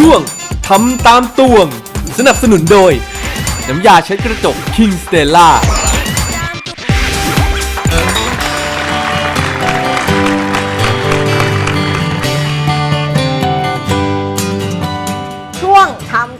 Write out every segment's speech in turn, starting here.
ช่วงทำตามตวง สนับสนุนโดย น้ำยาเช็ดกระจก King Stella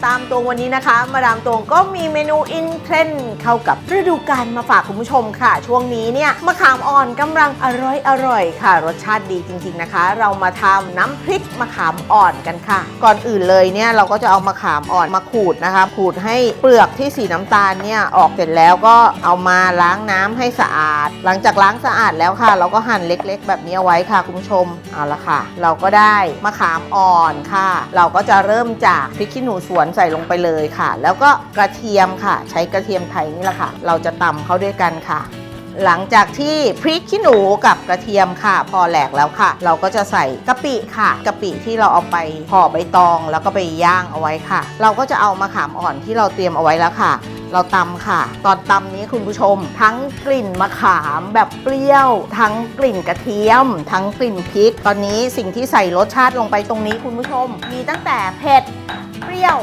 ตามตวงวันนี้นะคะ มาดามตวงก็มีเมนูอินเทรนด์เข้ากับฤดูกาลมาฝากคุณผู้ชมค่ะ ช่วงนี้เนี่ยมะขามอ่อนกำลังอร่อยอร่อยค่ะ รสชาติดีจริง ๆนะคะ เรามาทำน้ำพริกมะขามอ่อนกันค่ะ ก่อนอื่นเลยเนี่ยเราก็จะเอามะขามอ่อนมาขูดนะคะ ขูดให้เปลือกที่สีน้ำตาลเนี่ยออกเสร็จแล้วก็เอามาล้างน้ำให้สะอาด หลังจากล้างสะอาดแล้วค่ะ เราก็หั่นเล็กๆ แบบนี้เอาไว้ค่ะคุณผู้ชมเอาละค่ะ เราก็ได้มะขามอ่อนค่ะ เราก็จะเริ่มจากพริกขี้หนูสวนใส่ลงไปเลยค่ะ แล้วก็กระเทียมค่ะ ใช้กระเทียมไทยนี่แหละค่ะ เราจะตำเข้าด้วยกันค่ะ หลังจากที่พริกขี้หนูกับกระเทียมค่ะ พอแหลกแล้วค่ะ เราก็จะใส่กะปิค่ะกะปิที่เราเอาไปห่อใบตอง แล้วก็ไปย่างเอาไว้ค่ะ เราก็จะเอามะขามอ่อนที่เราเตรียมเอาไว้แล้วค่ะเราตำค่ะ ตอนตำนี้คุณผู้ชม ทั้งกลิ่นมะขามแบบเปรี้ยว ทั้งกลิ่นกระเทียม ทั้งกลิ่นพริก ตอนนี้สิ่งที่ใส่รสชาติลงไปตรงนี้คุณผู้ชม มีตั้งแต่เผ็ด เปรี้ยว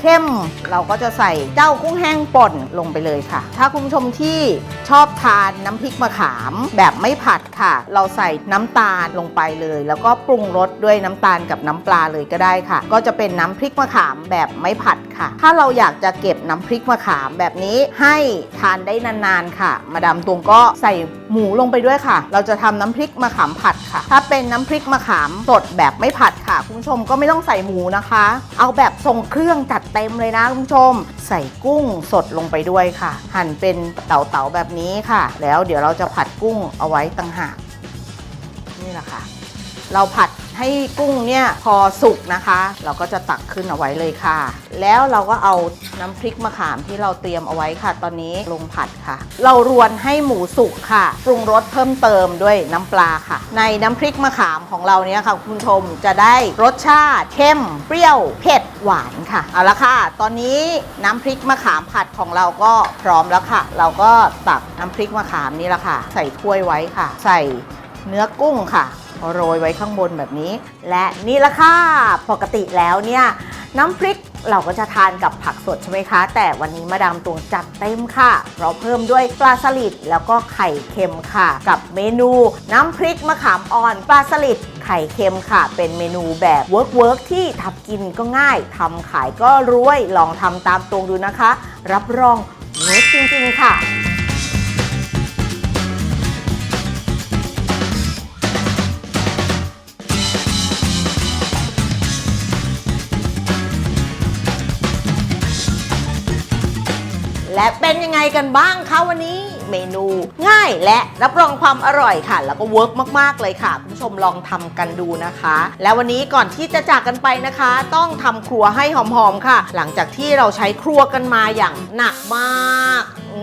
เข้มเราก็จะใส่เจ้ากุ้งแห้งป่นลงไปเลยค่ะ ถ้าคุณผู้ชมที่ชอบทานน้ำพริกมะขามแบบไม่ผัดค่ะ เราใส่น้ำตาลลงไปเลย แล้วก็ปรุงรสด้วยน้ำตาลกับน้ำปลาเลยก็ได้ค่ะ ก็จะเป็นน้ำพริกมะขามแบบไม่ผัดค่ะ ถ้าเราอยากจะเก็บน้ำพริกมะขามแบบนี้ให้ทานได้นานๆค่ะ มาดามตวงก็ใส่หมูลงไปด้วยค่ะ เราจะทำน้ำพริกมะขามผัดค่ะ ถ้าเป็นน้ำพริกมะขามสดแบบไม่ผัดค่ะคุณผู้ชมก็ไม่ต้องใส่หมูนะคะ เอาแบบทรงเครื่องจัดเต็มเลยนะคุณผู้ชม ใส่กุ้งสดลงไปด้วยค่ะ หั่นเป็นเต๋าๆแบบนี้ค่ะ แล้วเดี๋ยวเราจะผัดกุ้งเอาไว้ต่างหากนี่แหละค่ะ เราผัดให้กุ้งเนี่ยพอสุกนะคะ เราก็จะตักขึ้นเอาไว้เลยค่ะ แล้วเราก็เอาน้ำพริกมะขามที่เราเตรียมเอาไว้ค่ะ ตอนนี้ลงผัดค่ะ เรารวนให้หมูสุกค่ะปรุงรสเพิ่มเติมด้วยน้ำปลาค่ะ ในน้ำพริกมะขามของเราเนี่ยค่ะ คุณชมจะได้รสชาติเข้มเปรี้ยวเผ็ดหวานค่ะเอาละค่ะ ตอนนี้น้ำพริกมะขามผัดของเราก็พร้อมแล้วค่ะ เราก็ตักน้ำพริกมะขามนี่แหละค่ะ ใส่ถ้วยไว้ค่ะ ใส่ เนื้อกุ้งค่ะ โรยไว้ข้างบนแบบนี้ และนี่ละค่ะ ปกติแล้วเนี่ย น้ำพริกเราก็จะทานกับผักสดใช่ไหมคะ แต่วันนี้มาดามตวงจัดเต็มค่ะ เราเพิ่มด้วยปลาสลิดแล้วก็ไข่เค็มค่ะ กับเมนูน้ำพริกมะขามอ่อนปลาสลิดไข่เค็มค่ะ เป็นเมนูแบบเวิร์กเวิร์กที่ทำกินก็ง่ายทำขายก็รวย ลองทำตามตวงดูนะคะ รับรองเวิร์กจริง ๆ ค่ะ และเป็นยังไงกันบ้างคะวันนี้ เมนูง่ายและรับรองความอร่อยค่ะ แล้วก็เวิร์กมาก ๆ เลยค่ะ คุณผู้ชมลองทำกันดูนะคะ แล้ววันนี้ก่อนที่จะจากกันไปนะคะ ต้องทำครัวให้หอมๆค่ะ หลังจากที่เราใช้ครัวกันมาอย่างหนักมากอื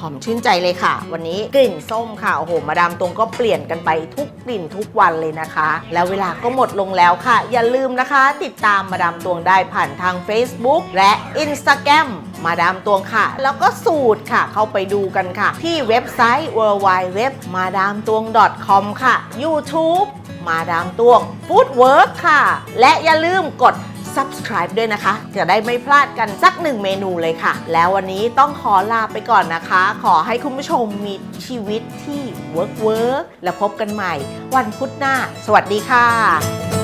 หอมชื่นใจเลยค่ะ วันนี้กลิ่นส้มค่ะโอ้โหมาดามตรงก็เปลี่ยนกันไปทุกกลิ่นทุกวันเลยนะคะ แล้วเวลาก็หมดลงแล้วค่ะ อย่าลืมนะคะ ติดตามมาดามตวงได้ผ่านทาง Facebook และ Instagram มาดามตวงค่ะ แล้วก็สูตรค่ะ เข้าไปดูกันค่ะ ที่เว็บไซต์ w w w m a d a m t w n g com ค่ะ YouTube มาดามตวง Foodwork ค่ะ และอย่าลืมกด subscribe ด้วยนะคะ จะได้ไม่พลาดกันสักหนึ่งเมนูเลยค่ะ แล้ววันนี้ต้องขอลาไปก่อนนะคะ ขอให้คุณผู้ชมมีชีวิตที่ work work แล้วพบกันใหม่ วันพุธหน้า สวัสดีค่ะ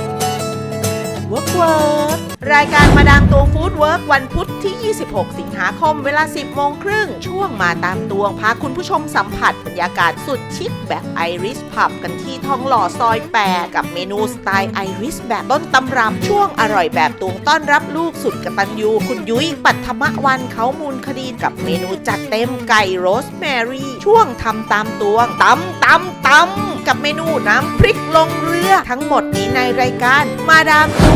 Work Work รายการมาดามตวงฟู้ดเวิร์กวันพุธที่ 26 สิงหาคมเวลา 10 โมงครึ่ง ช่วงมาตามตวง พาคุณผู้ชมสัมผัสบรรยากาศสุดชิคแบบไอริสพับกันที่ทองหล่อซอย 8 กับเมนูสไตล์ไอริสแบบต้นตำรับช่วงอร่อยแบบตวงต้อนรับลูกสุดกระตัญญูคุณยุ้ยปัทมวันเขามูลคดีกับเมนูจัดเต็มไก่โรสแมรี่ ช่วงทำตามตวงตำตำตำกับเมนูน้ำพริกลงเรือ ทั้งหมดนี้ในรายการมาดามตวง